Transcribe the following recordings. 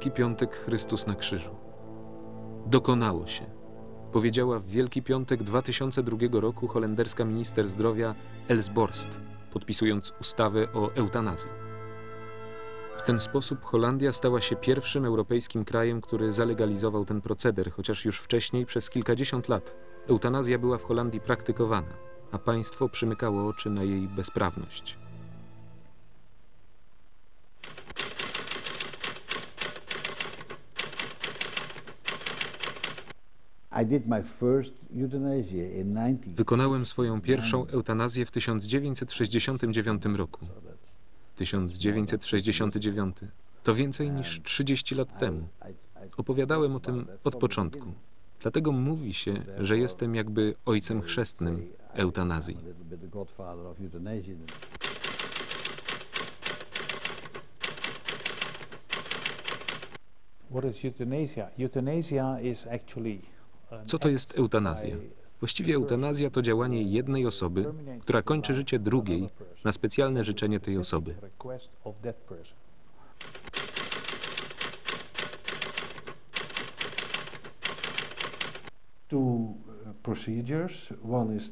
Wielki Piątek Chrystus na krzyżu. Dokonało się. Powiedziała w Wielki Piątek 2002 roku holenderska minister zdrowia Els Borst, podpisując ustawę o eutanazji. W ten sposób Holandia stała się pierwszym europejskim krajem, który zalegalizował ten proceder, chociaż już wcześniej przez kilkadziesiąt lat eutanazja była w Holandii praktykowana, a państwo przymykało oczy na jej bezprawność. I did my first euthanasia in 19... Wykonałem swoją pierwszą eutanazję w 1969 roku. 1969 to więcej niż 30 lat temu. Opowiadałem o tym od początku. Dlatego mówi się, że jestem jakby ojcem chrzestnym eutanazji. What is euthanasia? Euthanasia is actually Co to jest eutanazja? Właściwie eutanazja to działanie jednej osoby, która kończy życie drugiej na specjalne życzenie tej osoby.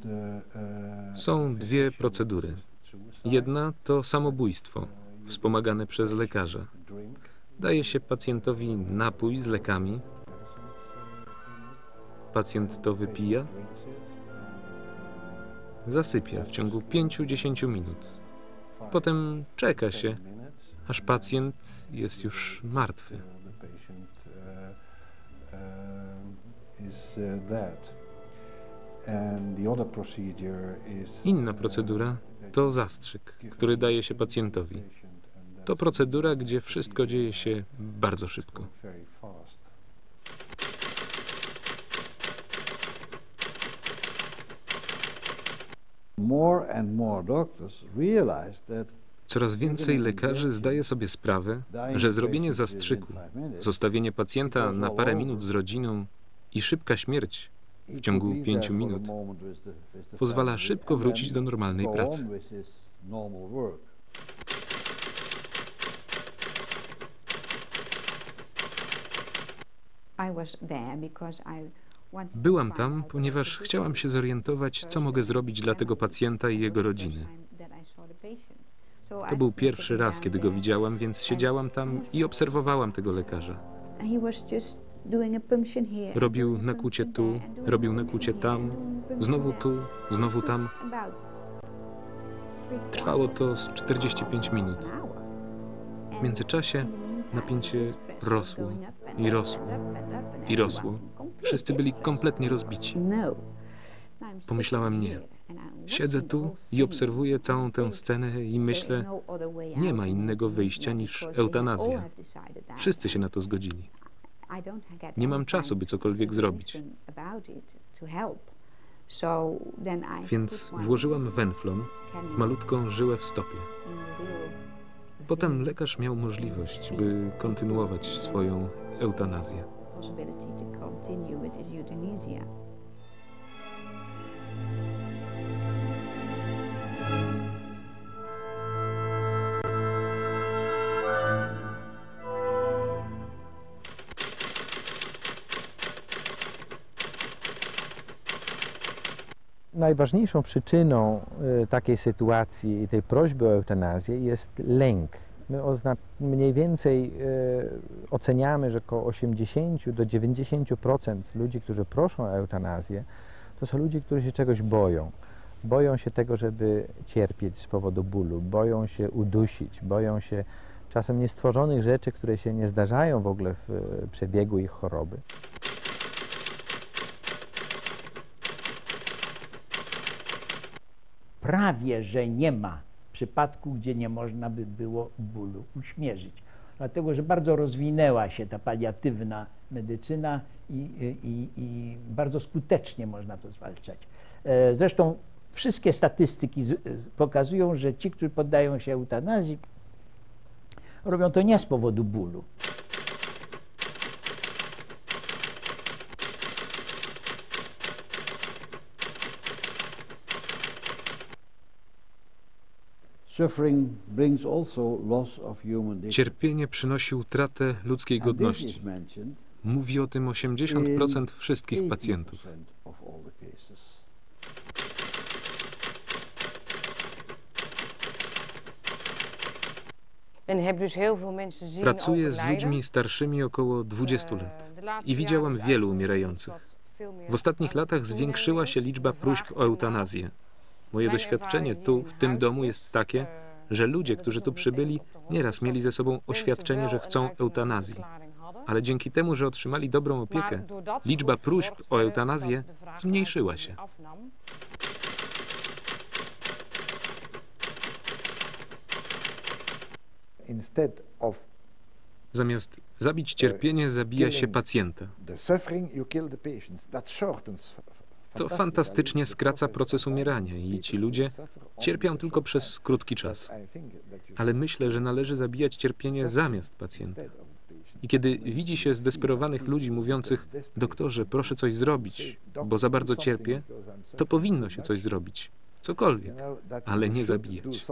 uh, uh, Są dwie procedury. Jedna to samobójstwo, wspomagane przez lekarza. Daje się pacjentowi napój z lekami, pacjent to wypija, zasypia w ciągu 5-10 minut. Potem czeka się, aż pacjent jest już martwy. Inna procedura to zastrzyk, który daje się pacjentowi. To procedura, gdzie wszystko dzieje się bardzo szybko. Coraz więcej lekarzy zdaje sobie sprawę, że zrobienie zastrzyku, zostawienie pacjenta na parę minut z rodziną i szybka śmierć w ciągu pięciu minut pozwala szybko wrócić do normalnej pracy. I was there because I Byłam tam, ponieważ chciałam się zorientować, co mogę zrobić dla tego pacjenta i jego rodziny. To był pierwszy raz, kiedy go widziałam, więc siedziałam tam i obserwowałam tego lekarza. Robił nakłucie tu, robił nakłucie tam, znowu tu, znowu tam. Trwało to z 45 minut. W międzyczasie napięcie rosło i rosło i rosło. Wszyscy byli kompletnie rozbici. Pomyślałam nie. Siedzę tu i obserwuję całą tę scenę i myślę, nie ma innego wyjścia niż eutanazja. Wszyscy się na to zgodzili. Nie mam czasu, by cokolwiek zrobić. Więc włożyłam wenflon w malutką żyłę w stopie. Potem lekarz miał możliwość, by kontynuować swoją eutanazję. Najważniejszą przyczyną y, takiej sytuacji i tej prośby o eutanazję jest lęk. My mniej więcej y, oceniamy, że około 80 do 90% ludzi, którzy proszą o eutanazję, to są ludzie, którzy się czegoś boją. Boją się tego, żeby cierpieć z powodu bólu, boją się udusić, boją się czasem niestworzonych rzeczy, które się nie zdarzają w ogóle w y, przebiegu ich choroby. Prawie że nie ma przypadku, gdzie nie można by było bólu uśmierzyć. Dlatego, że bardzo rozwinęła się ta paliatywna medycyna i, i, i bardzo skutecznie można to zwalczać. E, Zresztą wszystkie statystyki z, pokazują, że ci, którzy poddają się eutanazji, robią to nie z powodu bólu. Cierpienie przynosi utratę ludzkiej godności. is mentioned Mówi o tym 80% wszystkich 80% pacjentów. Pracuję z ludźmi starszymi około 20 Eh, lat i widziałam wielu umierających. W ostatnich latach zwiększyła się liczba próśb o eutanazję. Moje doświadczenie tu, w tym domu jest takie, że ludzie, którzy tu przybyli, nieraz mieli ze sobą oświadczenie, że chcą eutanazji. Ale dzięki temu, że otrzymali dobrą opiekę, liczba próśb o eutanazję zmniejszyła się. Zamiast zabić cierpienie, zabija się pacjenta. To fantastycznie skraca proces umierania i ci ludzie cierpią tylko przez krótki czas. Ale myślę, że należy zabijać cierpienie zamiast pacjenta. I kiedy widzi się zdesperowanych ludzi mówiących, doktorze, proszę coś zrobić, bo za bardzo cierpię, to powinno się coś zrobić. Cokolwiek. ale nie zabijać.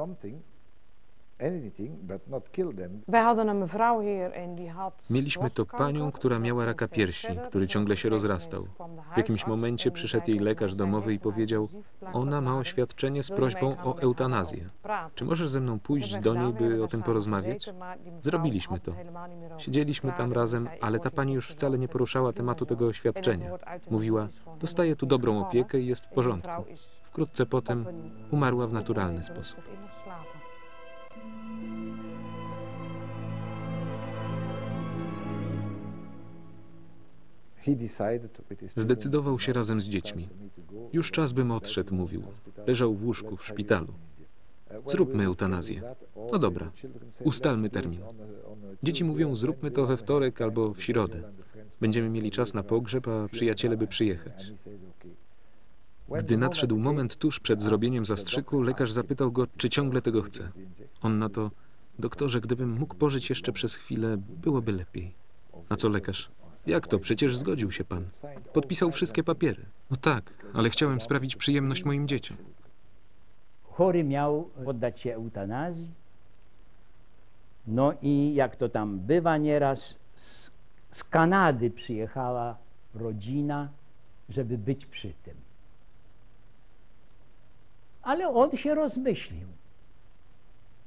Mieliśmy to panią, która miała raka piersi, który ciągle się rozrastał. W jakimś momencie przyszedł jej lekarz domowy i powiedział, ona ma oświadczenie z prośbą o eutanazję. Czy możesz ze mną pójść do niej, by o tym porozmawiać? Zrobiliśmy to. Siedzieliśmy tam razem, ale ta pani już wcale nie poruszała tematu tego oświadczenia. Mówiła, dostaje tu dobrą opiekę i jest w porządku. Wkrótce potem umarła w naturalny sposób. Zdecydował się razem z dziećmi. Już czas bym odszedł, mówił. Leżał w łóżku w szpitalu. Zróbmy eutanazję. No dobra, ustalmy termin. Dzieci mówią, zróbmy to we wtorek albo w środę. Będziemy mieli czas na pogrzeb, a przyjaciele by przyjechać. Gdy nadszedł moment tuż przed zrobieniem zastrzyku, lekarz zapytał go, czy ciągle tego chce. On na to, doktorze, gdybym mógł pożyć jeszcze przez chwilę, byłoby lepiej. Na co lekarz? Jak to? Przecież zgodził się pan. Podpisał wszystkie papiery. No tak, ale chciałem sprawić przyjemność moim dzieciom. Chory miał poddać się eutanazji. No i jak to tam bywa nieraz, z, z Kanady przyjechała rodzina, żeby być przy tym. Ale on się rozmyślił.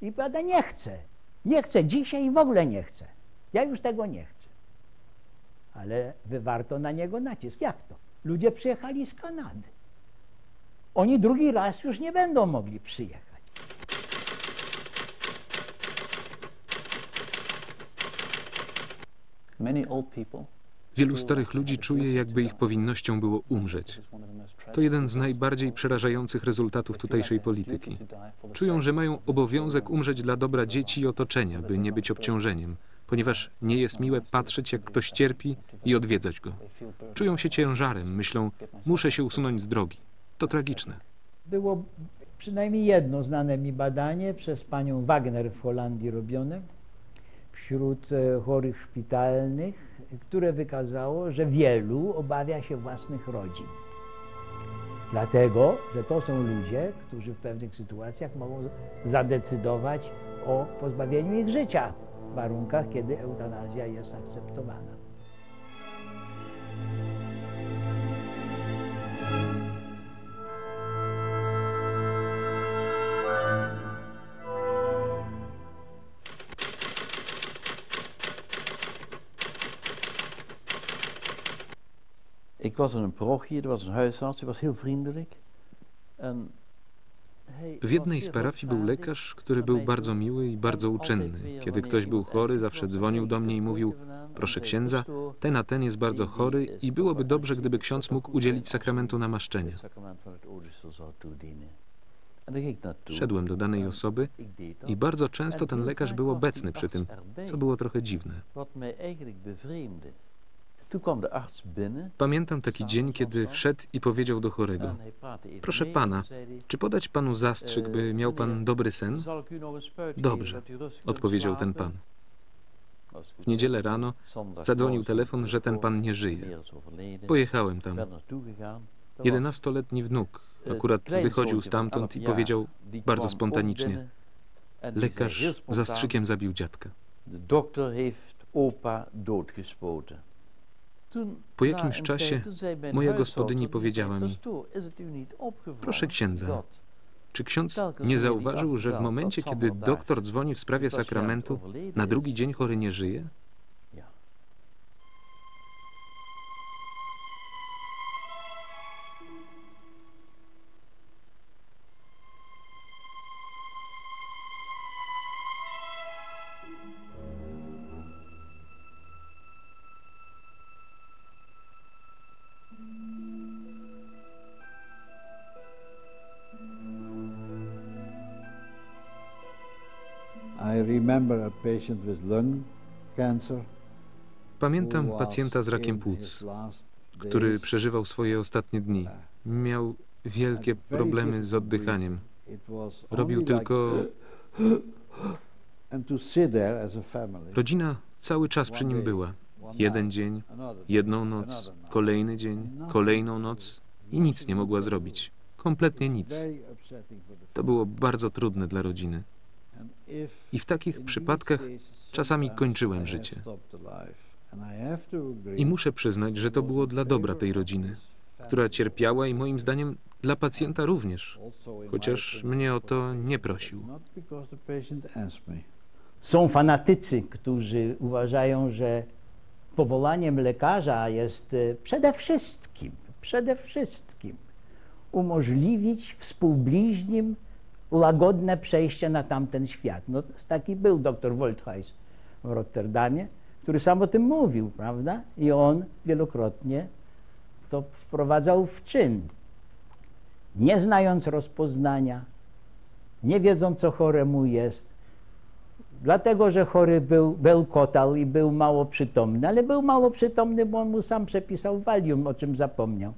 I powiada, nie chcę. Nie chcę dzisiaj i w ogóle nie chcę. Ja już tego nie chcę. Ale wywarto na niego nacisk. Jak to? Ludzie przyjechali z Kanady. Oni drugi raz już nie będą mogli przyjechać. Wielu starych ludzi czuje, jakby ich powinnością było umrzeć. To jeden z najbardziej przerażających rezultatów tutejszej polityki. Czują, że mają obowiązek umrzeć dla dobra dzieci i otoczenia, by nie być obciążeniem, ponieważ nie jest miłe patrzeć, jak ktoś cierpi i odwiedzać go. Czują się ciężarem, myślą, muszę się usunąć z drogi. To tragiczne. Było przynajmniej jedno znane mi badanie przez panią Wagner w Holandii robione wśród e, chorych szpitalnych, które wykazało, że wielu obawia się własnych rodzin. Dlatego, że to są ludzie, którzy w pewnych sytuacjach mogą zadecydować o pozbawieniu ich życia warunkach, kiedy eutanazja jest akceptowana. Ik was in een parochie, er was een huisarts, die was heel vriendelijk. En W jednej z parafii był lekarz, który był bardzo miły i bardzo uczynny. Kiedy ktoś był chory, zawsze dzwonił do mnie i mówił: en Proszę księdza, "Pastoor, ten a ten jest bardzo chory i byłoby dobrze, gdyby ksiądz mógł udzielić sakramentu namaszczenia. Szedłem do danej osoby i bardzo często En ten lekarz był obecny przy tym, co było trochę dziwne. Pamiętam taki dzień, kiedy wszedł i powiedział do chorego: Proszę pana, czy podać panu zastrzyk, by miał pan dobry sen? "Zal ik u nog een spuit Dobrze, odpowiedział ten slapen?" pan. W niedzielę rano zadzwonił telefon, że ten pan nie żyje. Pojechałem tam. Er was Jedenastoletni wnuk akurat wychodził stamtąd 11 i powiedział bardzo spontanicznie: Lekarz zastrzykiem zabił dziadka. De dokter heeft opa doodgespoten. Po jakimś czasie moja gospodyni powiedziała mi, "Pastoor, is het u niet opgevallen Proszę księdza, Czy ksiądz nie zauważył, że w momencie, kiedy doktor dzwoni w sprawie sakramentu, na is?" drugi dzień chory nie żyje? Pamiętam pacjenta z rakiem płuc, który przeżywał swoje ostatnie dni. Miał wielkie problemy z oddychaniem. Robił tylko... Rodzina cały czas przy nim była. Jeden dzień, jedną noc, kolejny dzień, kolejną noc i nic nie mogła zrobić. Kompletnie nic. To było bardzo trudne dla rodziny. I w takich przypadkach czasami kończyłem życie. I muszę przyznać, że to było dla dobra tej rodziny, która cierpiała i moim zdaniem dla pacjenta również, chociaż mnie o to nie prosił. Są fanatycy, którzy uważają, że powolaniem lekarza jest e, przede wszystkim, przede wszystkim umożliwić współbliźnim łagodne przejście na tamten świat. No, taki był dr Woltheis w Rotterdamie, który sam o tym mówił, prawda? I on wielokrotnie to wprowadzał w czyn. Nie znając rozpoznania, nie wiedząc, co choremu jest, Dlatego, że chory był, bełkotał i był mało przytomny, ale był mało przytomny, bo on mu sam przepisał Valium, o czym zapomniał.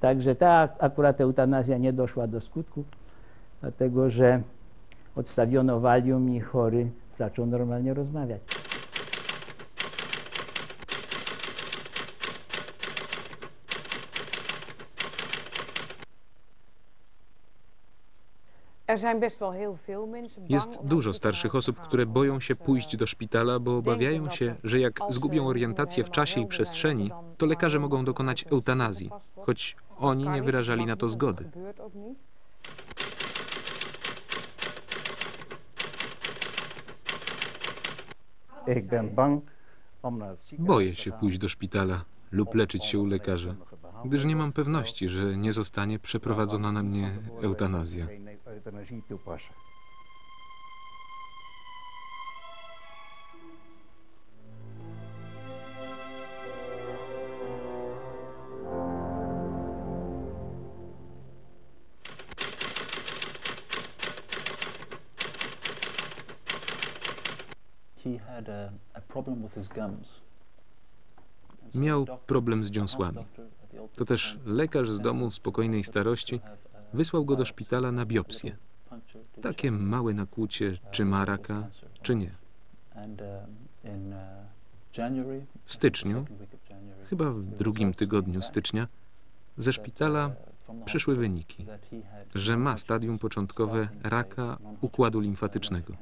Także ta akurat eutanazja nie doszła do skutku, dlatego że odstawiono Valium i chory zaczął normalnie rozmawiać. Er Jest dużo starszych osób, które boją się pójść do szpitala, bo obawiają się, że jak zgubią orientację w czasie i przestrzeni, to lekarze mogą dokonać eutanazji, choć oni nie wyrażali na to zgody. Boję się pójść do szpitala lub leczyć się u lekarza, gdyż nie mam pewności, że nie zostanie przeprowadzona na mnie eutanazja. Miał problem z dziąsłami. To też lekarz z domu spokojnej starości wysłał go do szpitala na biopsję. Takie małe nakłucie, czy ma raka, czy nie. W styczniu, chyba w drugim tygodniu stycznia, ze szpitala przyszły wyniki, że ma stadium początkowe raka układu limfatycznego.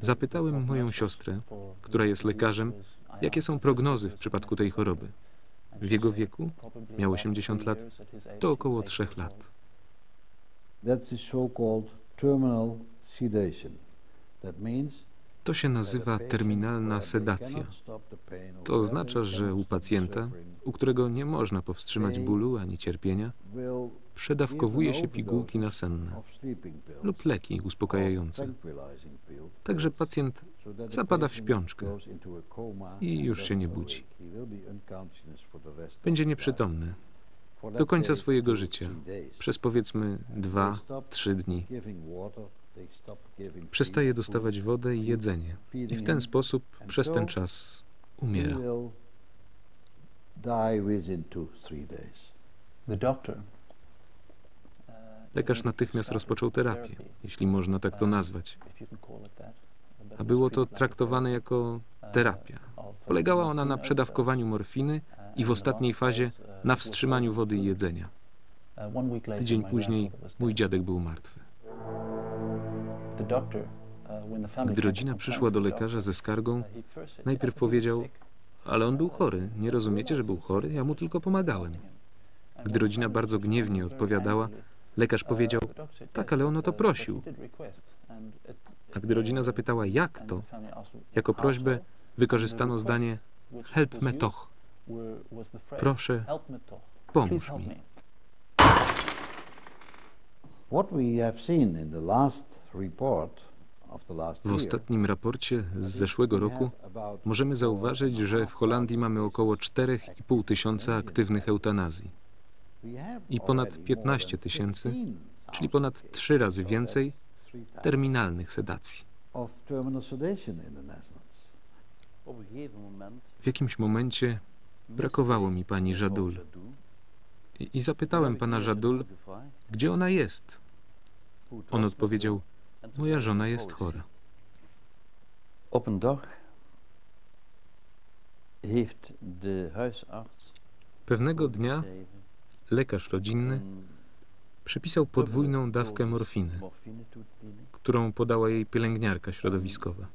Zapytałem moją siostrę, która jest lekarzem, jakie są prognozy w przypadku tej choroby. W jego wieku, miał 80 lat, to około 3 lat. To się nazywa terminalna sedacja. To oznacza, że u pacjenta, u którego nie można powstrzymać bólu ani cierpienia, przedawkowuje się pigułki nasenne lub leki uspokajające. Także pacjent zapada w śpiączkę i już się nie budzi. Będzie nieprzytomny do końca swojego życia, przez powiedzmy 2-3 dni. Przestaje dostawać wodę i jedzenie i w ten sposób przez ten czas umiera. die within two, three days. The doctor Lekarz natychmiast rozpoczął terapię, jeśli można tak to nazwać. A było to traktowane jako terapia. Polegała ona na przedawkowaniu morfiny i w ostatniej fazie na wstrzymaniu wody i jedzenia. Tydzień później mój dziadek był martwy. Gdy rodzina przyszła do lekarza ze skargą, najpierw "Yeah, but he was powiedział, sick." ale on był chory. Nie rozumiecie, że był chory? Ja mu tylko pomagałem. Gdy rodzina bardzo gniewnie odpowiadała, lekarz powiedział, tak, "Yes, ale on o to prosił. he did request." And it- A gdy rodzina zapytała, jak to, jako "How prośbę so?" wykorzystano zdanie help me toch, proszę, "Help me toch. Please pomóż mi. me." What we have seen in the last report of the last W ostatnim raporcie z zeszłego roku możemy zauważyć, że w Holandii mamy około 4,5 tysiąca aktywnych eutanazji, i ponad already more 15 than tysięcy, 15,000 czyli ponad trzy razy więcej terminalnych sedacji. W jakimś momencie brakowało mi pani Żadul i, i zapytałem pana Żadul, gdzie ona jest. On odpowiedział, moja żona jest chora. Op een dag heeft de huisarts Pewnego dnia lekarz rodzinny przypisał podwójną dawkę morfiny, którą podała jej pielęgniarka środowiskowa.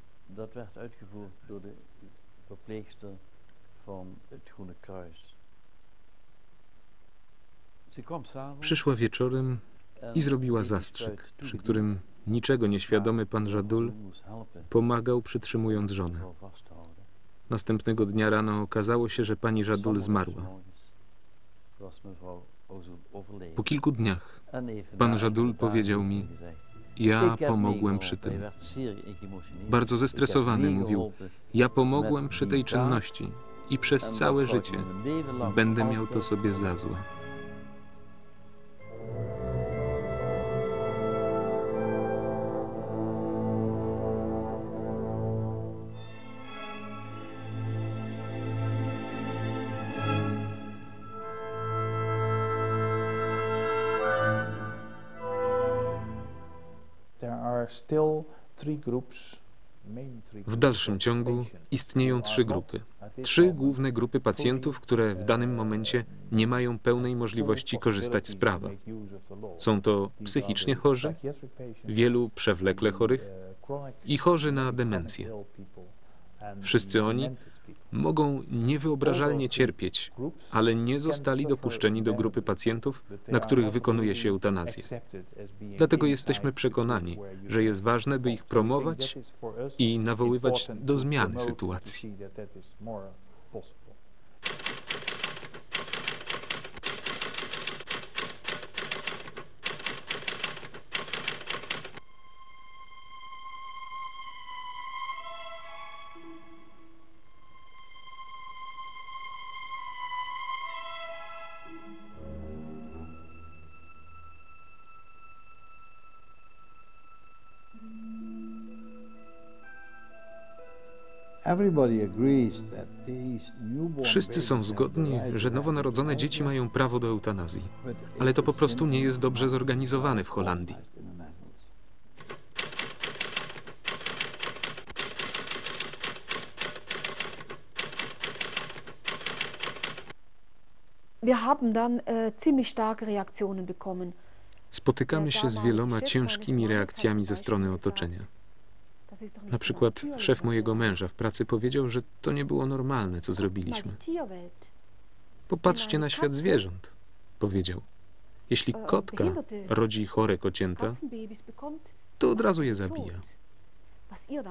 Przyszła wieczorem i zrobiła zastrzyk, przy którym niczego nieświadomy pan Żadul pomagał przytrzymując żonę. Następnego dnia rano okazało się, że pani Żadul zmarła. Po kilku dniach pan Żadul powiedział mi, ja "Ik heb pomogłem meegeholpen." przy tym. Bardzo "Ik heb zestresowany mówił, ja pomogłem przy tej czynności i przez całe życie będę miał to sobie za złe. W dalszym ciągu istnieją trzy grupy. Trzy główne grupy pacjentów, które w danym momencie nie mają pełnej możliwości korzystać z prawa. Są to psychicznie chorzy, wielu przewlekle chorych i chorzy na demencję. Wszyscy oni mogą niewyobrażalnie cierpieć, ale nie zostali dopuszczeni do grupy pacjentów, na których wykonuje się eutanazję. Dlatego jesteśmy przekonani, że jest ważne, by ich promować i nawoływać do zmiany sytuacji. Wszyscy są zgodni, że nowonarodzone dzieci mają prawo do eutanazji, ale to po prostu nie jest dobrze zorganizowane w Holandii. äh. Spotykamy się z wieloma ciężkimi reakcjami ze strony otoczenia. Na przykład szef mojego męża w pracy powiedział, że to nie było normalne, co zrobiliśmy. Popatrzcie na świat zwierząt, powiedział. Jeśli kotka rodzi chore kocięta, to od razu je zabija.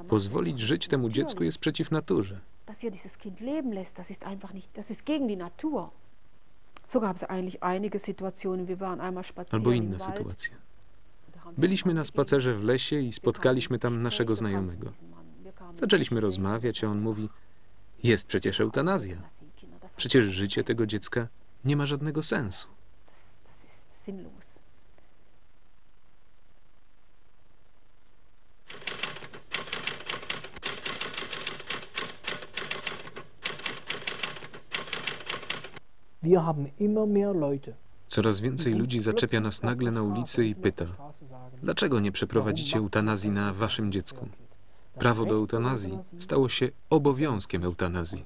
Pozwolić żyć temu dziecku jest przeciw naturze. Albo im inna Wald. sytuacja. Da haben wir Byliśmy na spacerze w lesie i spotkaliśmy tam naszego znajomego. Zaczęliśmy rozmawiać, a on mówi: Jest przecież eutanazja. Przecież życie tego dziecka nie ma żadnego sensu. Wir haben immer mehr Leute. Coraz więcej ludzi zaczepia nas nagle na ulicy i pyta: Dlaczego nie przeprowadzicie eutanazji na waszym dziecku? Prawo do eutanazji stało się obowiązkiem eutanazji.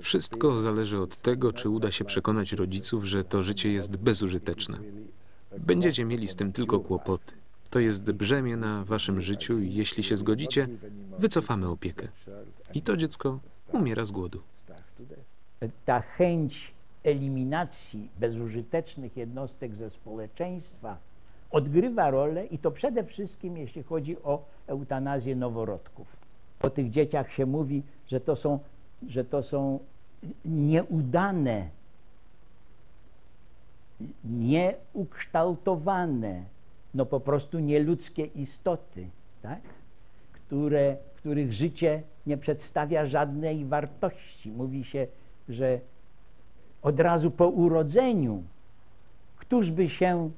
Wszystko zależy od tego, czy uda się przekonać rodziców, że to życie jest bezużyteczne. Będziecie mieli z tym tylko kłopoty. To jest brzemię na waszym życiu i jeśli się zgodzicie, wycofamy opiekę. I to dziecko umiera z głodu. Ta chęć eliminacji bezużytecznych jednostek ze społeczeństwa odgrywa rolę i to przede wszystkim jeśli chodzi o eutanazję noworodków. O tych dzieciach się mówi, że to są, że to są nieudane, nieukształtowane, no po prostu nieludzkie istoty, tak? Które, których życie nie przedstawia żadnej wartości. Mówi się, że od razu po urodzeniu, któż by się,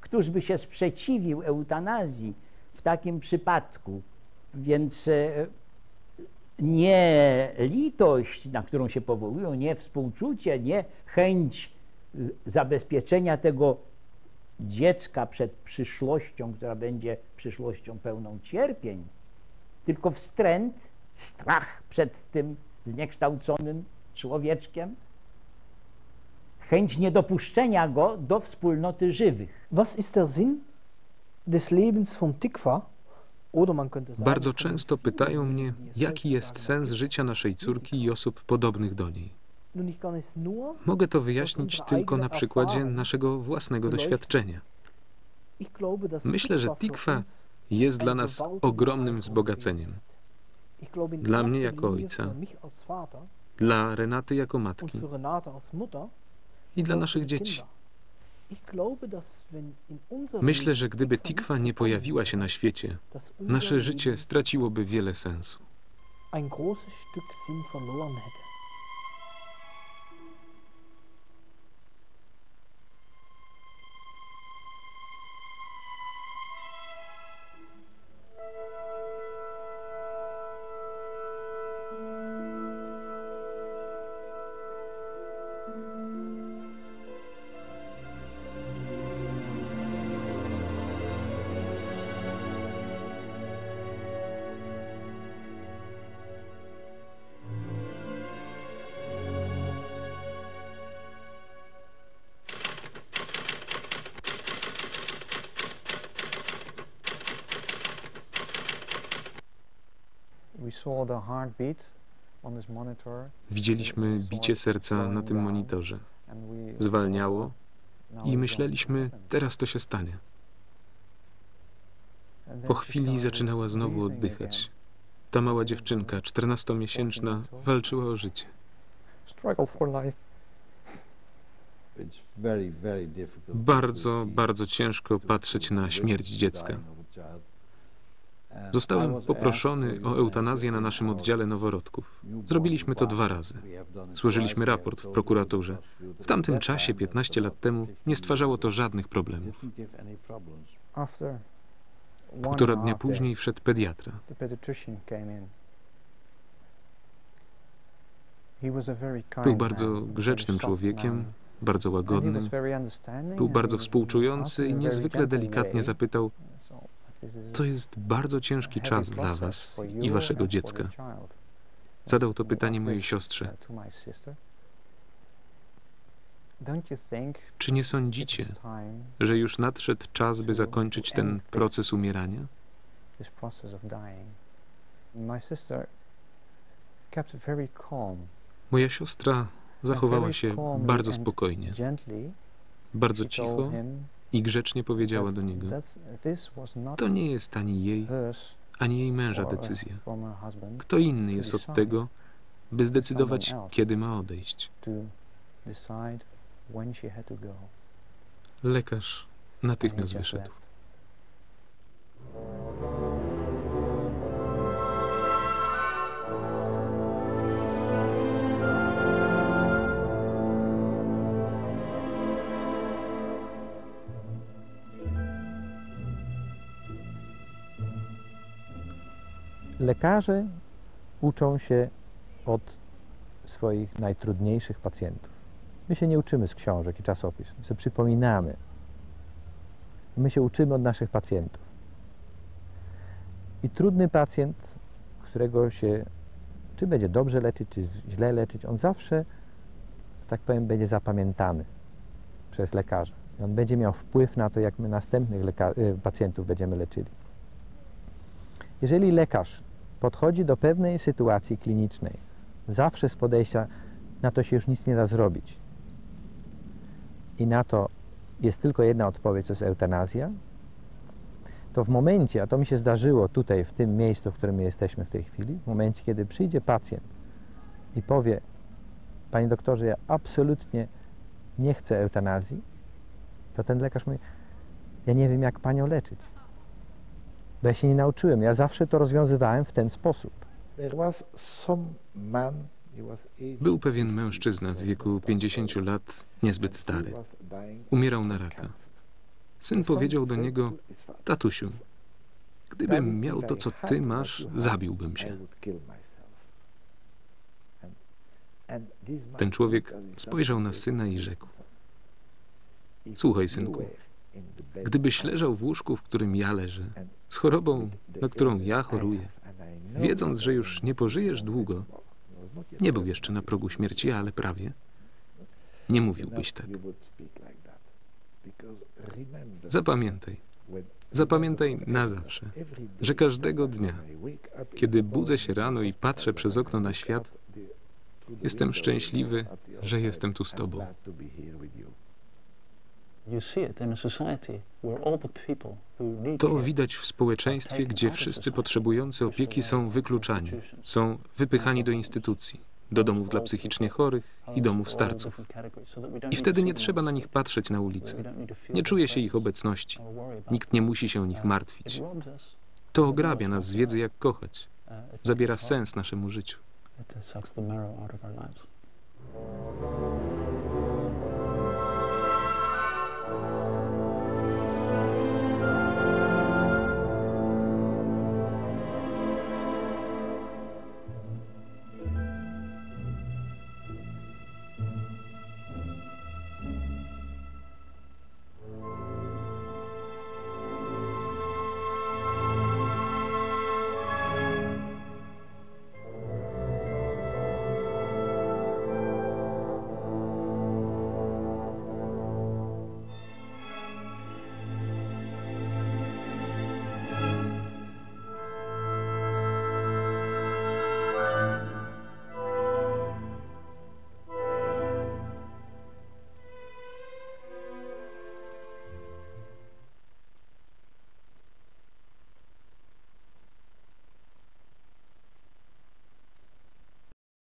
któż by się sprzeciwił eutanazji w takim przypadku? Więc e, nie litość, na którą się powołują, nie współczucie, nie chęć zabezpieczenia tego dziecka przed przyszłością, która będzie przyszłością pełną cierpień, tylko wstręt, strach przed tym zniekształconym człowieczkiem, chęć niedopuszczenia go do wspólnoty żywych. Was ist der Sinn des Lebens von Tikva? Bardzo często pytają mnie, jaki jest sens życia naszej córki i osób podobnych do niej. Mogę to wyjaśnić tylko na przykładzie naszego własnego doświadczenia. Myślę, że Tikwa jest dla nas ogromnym wzbogaceniem. Dla mnie jako ojca, dla Renaty jako matki i dla naszych dzieci. Myślę, że gdyby Tikwa nie pojawiła się na świecie, nasze życie straciłoby wiele sensu. Ein großes Stück Sinn verloren hätte. Widzieliśmy bicie serca na tym monitorze. Zwalniało i myśleliśmy, teraz to się stanie. Po chwili zaczynała znowu oddychać. Ta mała dziewczynka, 14-miesięczna, walczyła o życie. Bardzo, bardzo ciężko patrzeć na śmierć dziecka. Zostałem poproszony o eutanazję na naszym oddziale noworodków. Zrobiliśmy to dwa razy. Złożyliśmy raport w prokuraturze. W tamtym czasie, 15 lat temu, nie stwarzało to żadnych problemów. Półtora dnia później wszedł pediatra. Był bardzo grzecznym człowiekiem, bardzo łagodnym. Był bardzo współczujący i niezwykle delikatnie zapytał, to jest bardzo ciężki czas dla Was i Waszego dziecka. Zadał to pytanie mojej siostrze. Czy nie sądzicie, że już nadszedł czas, by zakończyć ten proces umierania? Moja siostra zachowała się bardzo spokojnie, bardzo cicho i grzecznie powiedziała do niego: To nie jest ani jej, ani jej męża decyzja. Kto inny jest od tego, by zdecydować, kiedy ma odejść? Lekarz natychmiast wyszedł. Lekarze uczą się od swoich najtrudniejszych pacjentów. My się nie uczymy z książek i czasopism, my sobie przypominamy. My się uczymy od naszych pacjentów. I trudny pacjent, którego się Czy będzie dobrze leczyć, czy źle leczyć, on zawsze, tak powiem, będzie zapamiętany przez lekarza. I on będzie miał wpływ na to, jak my następnych y, pacjentów będziemy leczyli. Jeżeli lekarz podchodzi do pewnej sytuacji klinicznej, zawsze z podejścia na to się już nic nie da zrobić. I na to jest tylko jedna odpowiedź, to jest eutanazja, to w momencie, a to mi się zdarzyło tutaj, w tym miejscu, w którym my jesteśmy w tej chwili, w momencie, kiedy przyjdzie pacjent i powie, panie doktorze, ja absolutnie nie chcę eutanazji, to ten lekarz mówi, ja nie wiem, jak panią leczyć. Bo ja się nie nauczyłem. Ja zawsze to rozwiązywałem w ten sposób. There was some man, he was 80 Był pewien mężczyzna w wieku 50 lat, niezbyt stary. Umierał na raka. Syn powiedział do niego, tatusiu, "Daddy, gdybym miał to, co ty masz, zabiłbym się. would kill myself." And- and this man Ten człowiek spojrzał na syna i "Listen, rzekł, Słuchaj, synku, gdybyś leżał w łóżku, w którym ja leżę, z chorobą, na którą ja choruję, wiedząc, że już nie pożyjesz długo, nie był jeszcze na progu śmierci, ale prawie, nie mówiłbyś tak. Zapamiętaj, zapamiętaj na zawsze, że każdego dnia, kiedy budzę się rano i patrzę przez okno na świat, jestem szczęśliwy, że jestem tu z Tobą. To widać w społeczeństwie, gdzie wszyscy potrzebujący opieki są wykluczani, są wypychani do instytucji, do domów dla psychicznie chorych i domów starców. I wtedy nie trzeba na nich patrzeć na ulicy. Nie czuje się ich obecności. Nikt nie musi się o nich martwić. To ograbia nas z wiedzy, jak kochać. Zabiera sens naszemu życiu.